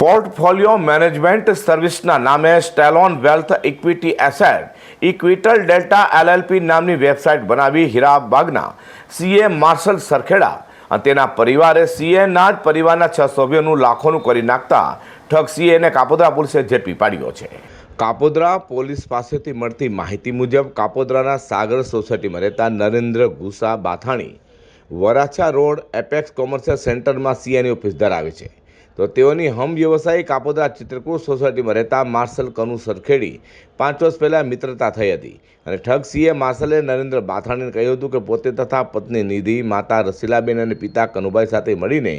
Portfolio management સર્વિસના નામે સ્ટેલોન wealth equity asset, ઇક્વિટલ ડેલ્ટા એલએલપી નામની વેબસાઇટ બનાવી હીરાબાગના સીએ માર્શલ સરખેડા અને તેના પરિવારે સીએના જ પરિવારના છ સભ્યોનું લાખોનું કરી નાખતા ઠગ સીએને કાપોદ્રા પોલીસે ઝડપી પાડ્યો છે. કાપોદ્રા પોલીસ પાસેથી મળતી માહિતી મુજબ કાપોદ્રાના સાગર સોસાયટીમાં રહેતા Narendra Gusa Bathani Varachha road Apex commercial સેન્ટરમાં સીએની ઓફિસ ધરાવે છે. તો તેઓની હમ વ્યવસાયી કાપોદરા ચિત્રકૂટ સોસાયટીમાં રહેતા માર્શલ કનુ સરખેડી પાંચ વર્ષ પહેલાં મિત્રતા થઈ હતી. અને ઠગસિંહે માર્શલે નરેન્દ્ર બાથાણીને કહ્યું હતું કે પોતે તથા પત્ની નિધિ, માતા રસીલાબેન અને પિતા કનુભાઈ સાથે મળીને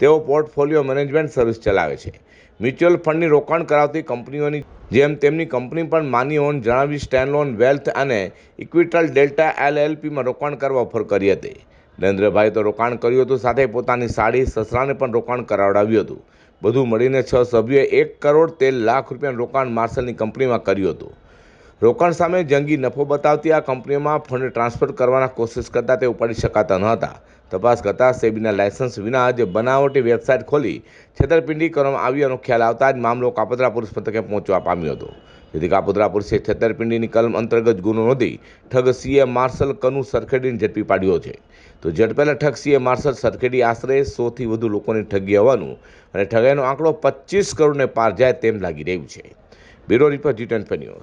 તેઓ પોર્ટફોલિયો મેનેજમેન્ટ સર્વિસ ચલાવે છે. મ્યુચ્યુઅલ ફંડની રોકાણ કરાવતી કંપનીઓની જેમ તેમની કંપની પણ માની ઓન જણાવી સ્ટેનલોન વેલ્થ અને ઇક્વિટલ ડેલ્ટા એલએલપીમાં રોકાણ કરવા ઓફર કરી હતી. નરેન્દ્રભાઈ તો રોકાણ કર્યું હતું, સાથે પોતાની સાડી સસરાને પણ રોકાણ કરાવડાવ્યું હતું. બધું મળીને છ સભ્યોએ એક કરોડ તેર લાખ રૂપિયાનું રોકાણ માર્શલની કંપનીમાં કર્યું હતું. રોકાણ સામે જંગી નફો બતાવતી આ કંપનીઓમાં ફંડ ટ્રાન્સફર કરવાના કોશિશ કરતા તે ઉપાડી શકાતા ન હતા. તપાસ કરતાં સેબીના લાયસન્સ વિના જ બનાવટી વેબસાઇટ ખોલી છેતરપિંડી કરવામાં આવી એનો ખ્યાલ આવતા જ મામલો કાપતરા પોલીસ મથકે પહોંચવા પામ્યો હતો. જેથી કાપોદ્રા પોલીસે છેતરપિંડીની કલમ અંતર્ગત ગુનો નોંધી ઠગ સીએ માર્શલ કનુ સરખેડીને ઝડપી પાડ્યો છે. તો ઝડપેલા ઠગ સીએ માર્શલ સરખેડી આશરે સોથી વધુ લોકોની ઠગી હોવાનું અને ઠગાઈનો આંકડો પચીસ કરોડને પાર જાય તેમ લાગી રહ્યું છે. Bureau report G twenty news.